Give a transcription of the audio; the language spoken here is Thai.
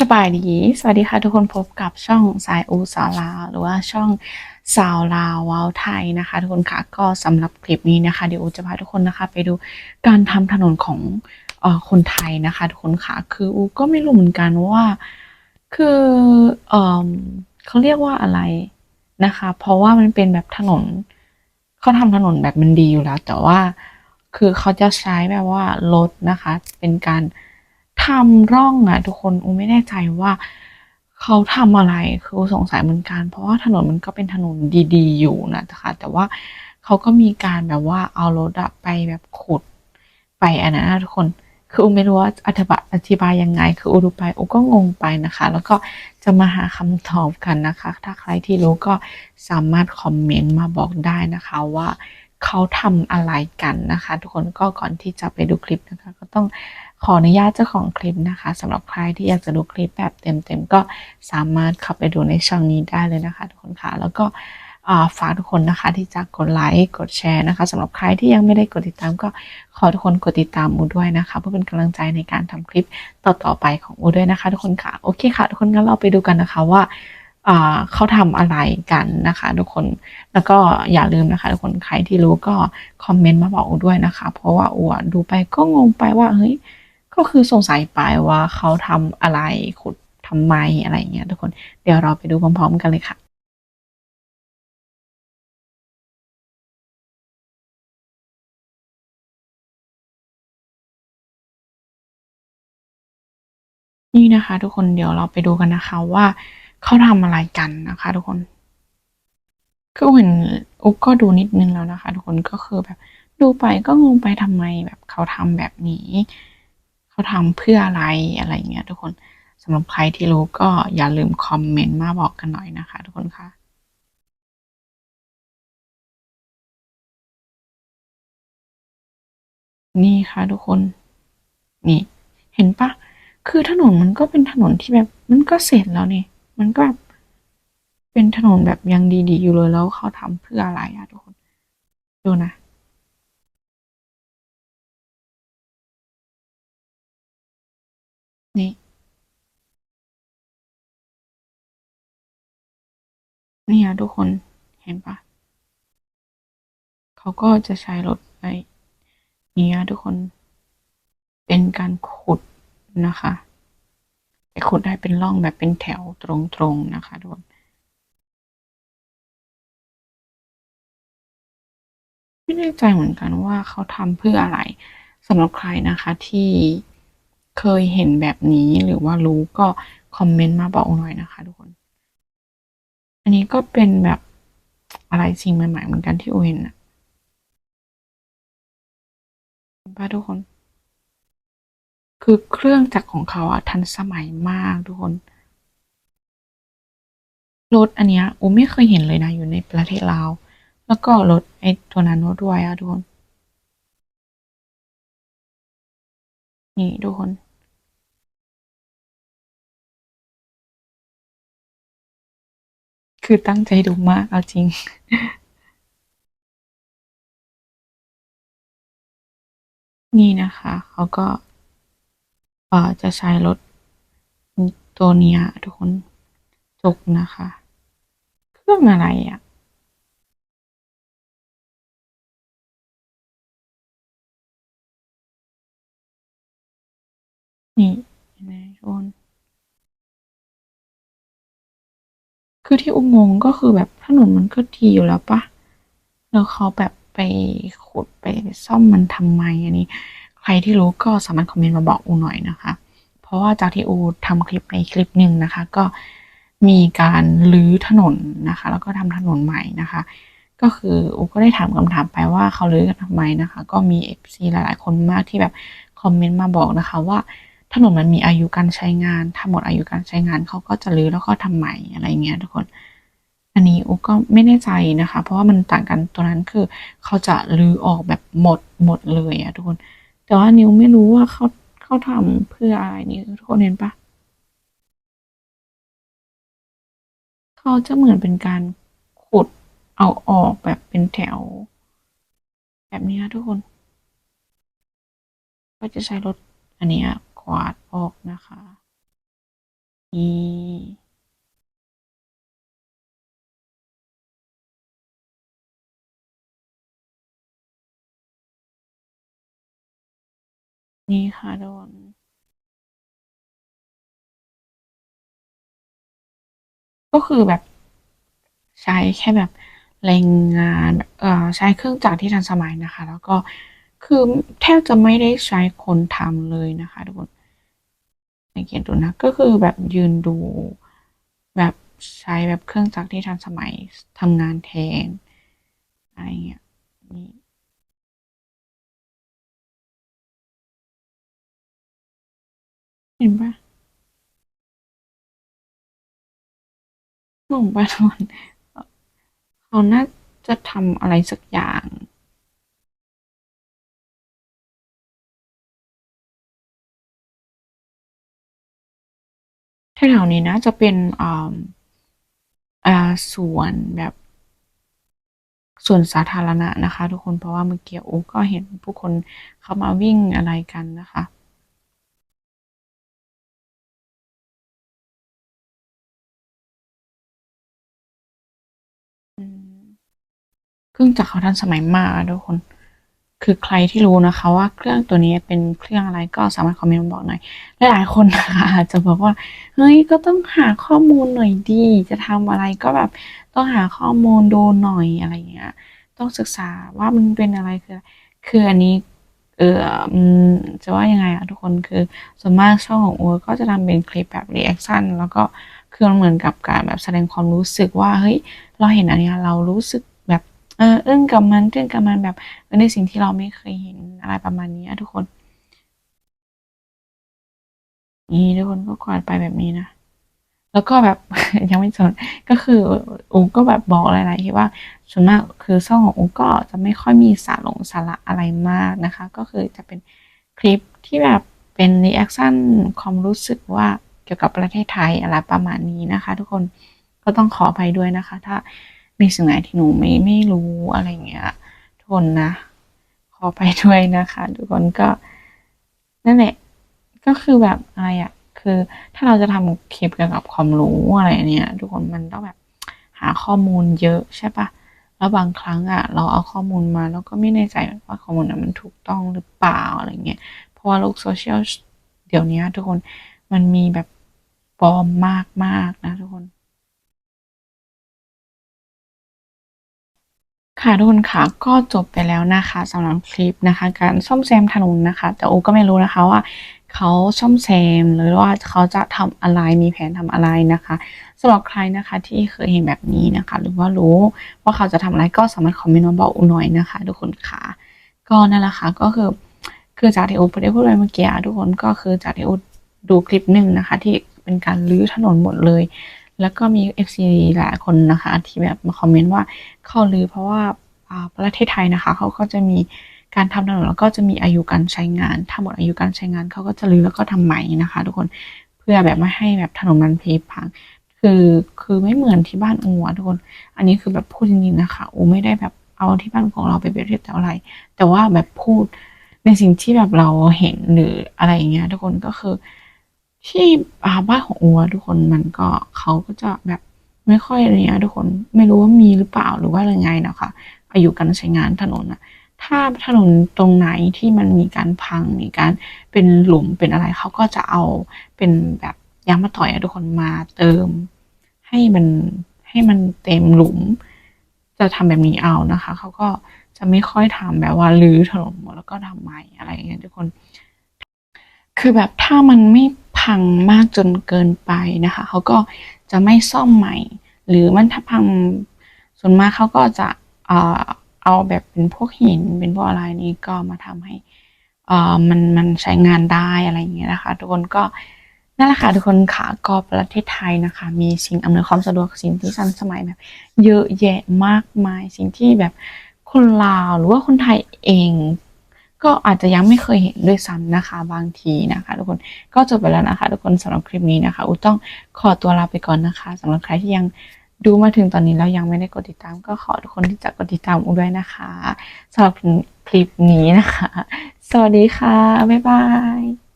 สบายดี สวัสดีค่ะทุกคนพบกับช่องสายอูสาวลาวหรือว่าช่องสาวลาวว้าวไทยนะคะ ทุกคนค่ะก็สำหรับคลิปนี้นะคะเดี๋ยวอูจะพาทุกคนนะคะ ไปดูการทำถนนของเอ่อคนไทยนะคะ ทุกคนค่ะคืออูก็ไม่รู้เหมือนกันว่าคือเอ่อเขาเรียกว่าอะไรนะคะ เพราะว่ามันเป็นแบบถนนเขาทำถนนแบบมันดีอยู่แล้ว แต่ว่าคือเขาจะใช้แบบว่ารถนะคะ เป็นการ ทำร่องอะทุกคนอูไม่แน่ใจว่าเขาทำอะไรคืออูสงสัยเหมือนกัน เพราะว่าถนนมันก็เป็นถนนดีๆ อยู่นะคะแต่ว่าเขาก็มีการแบบว่าเอารถอะไปแบบขุดไปอันนั้นนะทุกคนคืออูไม่รู้ว่าอธิบายอธิบายยังไง คืออูดูไปอูก็งงไปนะคะ แล้วก็จะมาหาคำตอบกันนะคะ ถ้าใครที่รู้ก็สามารถคอมเมนต์มาบอกได้นะคะว่าเขาทำอะไรกันนะคะ ทุกคนก็ก่อนที่จะไปดูคลิปนะคะ ก็ต้อง ขออนุญาตเจ้าของคลิปนะคะสำหรับใครที่อยากจะดูคลิปแบบเต็มๆ ก็สามารถเข้าไปดูในช่องนี้ได้เลยนะคะทุกคนค่ะ แล้วก็ฝากทุกคนนะคะที่จะกดไลค์กดแชร์นะคะสำหรับใครที่ยังไม่ได้กดติดตามก็ขอทุกคนกดติดตามอูด้วยนะคะ เพื่อเป็นกำลังใจในการทำคลิปต่อๆไปของอูด้วยนะคะ ทุกคนค่ะโอเคค่ะ ทุกคนงั้นเราไปดูกันนะคะว่าเขาทำอะไรกันนะคะ ทุกคนแล้วก็อย่าลืมนะคะ ทุกคนใครที่รู้ก็คอมเมนต์มาบอกอูด้วยนะคะ เพราะว่าอูดูไปก็งงไปว่าเฮ้ย ก็คือสงสัยไปว่าเขาทำอะไรขุดทำไมอะไรเงี้ยทุกคนเดี๋ยวเราไปดูพร้อม ๆ กันเลยค่ะนี่นะคะ ทุกคนเดี๋ยวเราไปดูกันนะคะว่าเขาทำอะไรกันนะคะ ทุกคนก็เห็นอุ๊กก็ดูนิดนึงแล้วนะคะ ทุกคนก็คือแบบดูไปก็งงไปทำไมแบบเขาทำแบบนี้ เขาทำเพื่ออะไรอะไรเงี้ยทุกคนสำหรับใครที่รู้ก็อย่าลืมคอมเมนต์มาบอกกันหน่อยนะคะ ทุกคนค่ะนี่ค่ะทุกคน นี่ เห็นปะคือถนนมันก็เป็นถนนที่แบบ มันก็เสร็จแล้วนี่ มันก็แบบเป็นถนนแบบยังดีๆอยู่เลยแล้วเขาทำเพื่ออะไรอะทุกคน ดูนะ นี่ นี่อะทุกคนเห็นปะเขาก็จะใช้รถไปนี่อะทุกคนเป็นการขุดนะคะไปขุดได้เป็นร่องแบบเป็นแถวตรงๆนะคะทุกคนไม่แน่ใจเหมือนกันว่าเขาทำเพื่ออะไรสำหรับใครนะคะที่ เคยเห็นแบบนี้หรือว่ารู้ก็คอมเมนต์มาบอกหน่อยนะคะทุกคน อันนี้ก็เป็นแบบอะไรสิ่งใหม่ๆเหมือนกันที่โอเห็นนะป้าทุกคน คือเครื่องจักรของเขาอะทันสมัยมากทุกคนรถอันเนี้ยอูไม่เคยเห็นเลยนะอยู่ในประเทศลาว แล้วก็รถไอ้ตัวนั้นด้วยอะทุกคน นี่ทุกคน คือตั้งใจดูมากเอาจริงนี่นะคะ เขาก็จะใช้รถตัวเนี้ยทุกคนจกนะคะ เครื่องอะไรอะ่ะ นี่เห็นไหมทุกคน คือที่อุโมงก็คือแบบถนนมันก็ดีอยู่แล้วปะแล้วเขาแบบไปขุดไปซ่อมมันทำไมอันนี้ ใครที่รู้ก็สามารถคอมเมนต์มาบอกอูหน่อยนะคะ เพราะว่าจากที่อูทำคลิปในคลิปหนึ่งนะคะ ก็มีการลื้อถนนนะคะ แล้วก็ทำถนนใหม่นะคะ ก็คืออูก็ได้ถามคำถามไปว่าเขาลื้อกันทำไมนะคะ ก็มีเอฟซีหลาย ๆ คนมากที่แบบคอมเมนต์มาบอกนะคะว่า ถนนมันมีอายุการใช้งาน ถ้าหมดอายุการใช้งานเขาก็จะลื้อแล้วก็ทำใหม่อะไรเงี้ยทุกคน อันนี้อูก็ไม่แน่ใจนะคะ เพราะว่ามันต่างกันตัวนั้นคือเขาจะลื้อออกแบบหมดหมดเลยอะทุกคน แต่ว่านิวไม่รู้ว่าเขาเขาทำเพื่ออะไรนี่ทุกคนเห็นปะเขาจะเหมือนเป็นการขุดเอาออกแบบเป็นแถว แบบนี้ทุกคน ก็จะใช้รถอันนี้ วาดออกนะคะนี่นี่ค่ะทุกคนก็คือแบบใช้แค่แบบแรงงานแบบเอ่อใช้เครื่องจักรที่ทันสมัยนะคะ แล้วก็คือแทบจะไม่ได้ใช้คนทำเลยนะคะทุกคน สังเกตดูนะ ก็คือแบบยืนดูแบบใช้แบบเครื่องจักรที่ทันสมัยทำงานแทนอะไรเงี้ยนี่เห็นปะงงปะทุกคนเขาน่าจะทำอะไรสักอย่าง แถวๆนี้นะ จะเป็นอ่าอ่าสวนแบบสวนสาธารณะนะคะ ทุกคนเพราะว่าเมื่อกี้โอ้ก็เห็นผู้คนเขามาวิ่งอะไรกันนะคะเครื่องจักรเขาทันสมัยมากทุกคน คือใครที่รู้นะคะว่าเครื่องตัวนี้เป็นเครื่องอะไรก็สามารถคอมเมนต์มาบอกหน่อย หลายๆคนนะคะอาจจะบอกว่า เฮ้ยก็ต้องหาข้อมูลหน่อยดี จะทำอะไรก็แบบต้องหาข้อมูลดูหน่อยอะไรอย่างเงี้ย ต้องศึกษาว่ามันเป็นอะไรคือคืออันนี้เออจะว่ายังไงอะทุกคนคือส่วนมากช่องของโอก็จะทำเป็นคลิปแบบรีแอคชั่นแล้วก็คือมันเหมือนกับการแบบแสดงความรู้สึกว่าเฮ้ยเราเห็นอันนี้เรารู้สึก เอออึ้งกับมันทึ่งกับมันแบบในสิ่งที่เราไม่เคยเห็นอะไรประมาณนี้ทุกคน นี่ทุกคนก็กวาดไปแบบนี้นะแล้วก็แบบยังไม่จบก็คืออูก็แบบบอกหลายๆที่ว่าส่วนมากคือช่องของอูก็จะไม่ค่อยมีสาระสาระอะไรมากนะคะ ก็คือจะเป็นคลิปที่แบบเป็นรีแอคชั่นความรู้สึกว่าเกี่ยวกับประเทศไทยอะไรประมาณนี้นะคะ ทุกคนก็ต้องขออภัยด้วยนะคะ ถ้า มีสิ่งไหนที่หนูไม่ไม่รู้อะไรเงี้ยทุกคนนะ ขอไปด้วยนะคะ ทุกคนก็นั่นแหละ ก็คือแบบอะไรอะคือถ้าเราจะทำคลิปเกี่ยวกับความรู้อะไรเนี่ย ทุกคนมันต้องแบบหาข้อมูลเยอะใช่ปะแล้วบางครั้งอะเราเอาข้อมูลมาแล้วก็ไม่แน่ใจว่าข้อมูลนั้นมันถูกต้องหรือเปล่าอะไรเงี้ยเพราะว่าโลกโซเชียลเดี๋ยวนี้ทุกคนมันมีแบบปลอมมากๆนะทุกคน ค่ะทุกคนค่ะก็จบไปแล้วนะคะสำหรับคลิปนะคะ การซ่อมแซมถนนนะคะ แต่โอก็ไม่รู้นะคะว่าเขาซ่อมแซมหรือว่าเขาจะทำอะไรมีแผนทำอะไรนะคะสำหรับใครนะคะที่เคยเห็นแบบนี้นะคะ หรือว่ารู้ว่าเขาจะทำอะไรก็สามารถคอมเมนต์มาบอกอูหน่อยนะคะ ทุกคนค่ะก็นั่นแหละค่ะก็คือคือจากที่อูได้พูดไปเมื่อกี้ทุกคนก็คือจากที่อูดูคลิปหนึ่งนะคะ ที่เป็นการรื้อถนนหมดเลย แล้วก็มี FC หลายคนนะคะ ที่แบบมาคอมเมนต์ว่าเข้าลือเพราะว่าประเทศไทยนะคะ เขาก็จะมีการทำถนนแล้วก็จะมีอายุการใช้งาน ถ้าหมดอายุการใช้งานเขาก็จะรื้อแล้วก็ทำใหม่นะคะ ทุกคนเพื่อแบบไม่ให้แบบถนนมันเพพัง คือคือไม่เหมือนที่บ้านอูอะทุกคน อันนี้คือแบบพูดจริงๆนะคะอูไม่ได้แบบเอาที่บ้านของเราไปเปรียบเทียบแต่อะไร แต่ว่าแบบพูดในสิ่งที่แบบเราเห็นหรืออะไรอย่างเงี้ยทุกคนก็คือ ที่บ้านของอัวทุกคนมันก็เขาก็จะแบบไม่ค่อยอะไรเงี้ยทุกคนไม่รู้ว่ามีหรือเปล่าหรือว่าอะไรไงนะคะอายุการใช้งานถนนอะถ้าถนนตรงไหนที่มันมีการพังมีการเป็นหลุมเป็นอะไรเขาก็จะเอาเป็นแบบยางมาต่อยทุกคนมาเติม ให้มันให้มันเต็มหลุม จะทำแบบนี้เอานะคะเขาก็จะไม่ค่อยทำแบบว่ารื้อถนนหมดแล้วก็ทำใหม่อะไรอย่างเงี้ยทุกคน คือแบบถ้ามันไม่พังมากจนเกินไปนะคะเขาก็จะไม่ซ่อมใหม่ หรือมันถ้าพังส่วนมากเขาก็จะเออเอาแบบเป็นพวกหินเป็นพวกอะไรนี้ก็มาทำให้อ่อมันมันใช้งานได้อะไรอย่างเงี้ยนะคะ ทุกคนก็นั่นแหละค่ะทุกคนค่ะก็ประเทศไทยนะคะ มีสิ่งอำนวยความสะดวกสิ่งที่ทันสมัยแบบ เยอะแยะมากมายสิ่งที่แบบคนลาวหรือว่าคนไทยเอง ก็อาจจะยังไม่เคยเห็นด้วยซ้ำนะคะ บางทีนะคะ ทุกคนก็จบไปแล้วนะคะ ทุกคนสำหรับคลิปนี้นะคะอุต้องขอตัวลาไปก่อนนะคะสำหรับใครที่ยังดูมาถึงตอนนี้แล้วยังไม่ได้กดติดตาม ก็ขอทุกคนที่จะกดติดตามอุด้วยนะคะสำหรับคลิปนี้นะคะ สวัสดีค่ะ บ๊ายบาย